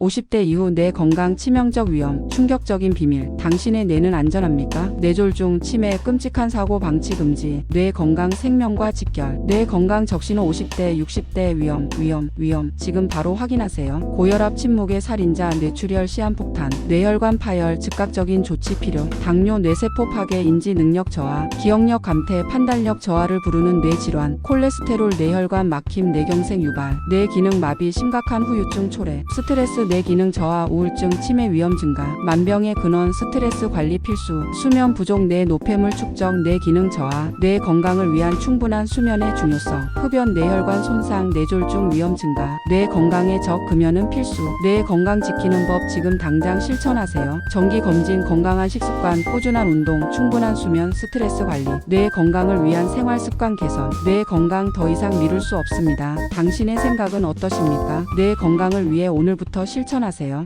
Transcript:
50대 이후 뇌 건강 치명적 위험, 충격적인 비밀. 당신의 뇌는 안전합니까? 뇌졸중, 치매, 끔찍한 사고 방치 금지. 뇌 건강 생명과 직결. 뇌 건강 적신호 50대, 60대 위험, 위험, 위험. 지금 바로 확인하세요. 고혈압 침묵의 살인자, 뇌출혈 시한폭탄, 뇌혈관 파열, 즉각적인 조치 필요. 당뇨, 뇌세포 파괴, 인지 능력 저하, 기억력 감퇴, 판단력 저하를 부르는 뇌 질환, 콜레스테롤, 뇌혈관 막힘, 뇌경색 유발, 뇌 기능 마비, 심각한 후유증 초래, 스트레스, 뇌 기능 저하, 우울증, 치매 위험 증가, 만병의 근원, 스트레스 관리 필수, 수면 부족, 뇌 노폐물 축적, 뇌 기능 저하, 뇌 건강을 위한 충분한 수면의 중요성, 흡연, 뇌혈관 손상, 뇌졸중 위험 증가, 뇌 건강의 적 금연은 필수, 뇌 건강 지키는 법 지금 당장 실천하세요. 정기 검진, 건강한 식습관, 꾸준한 운동, 충분한 수면, 스트레스 관리, 뇌 건강을 위한 생활 습관 개선, 뇌 건강 더 이상 미룰 수 없습니다. 당신의 생각은 어떠십니까? 뇌 건강을 위해 오늘부터 실천하세요.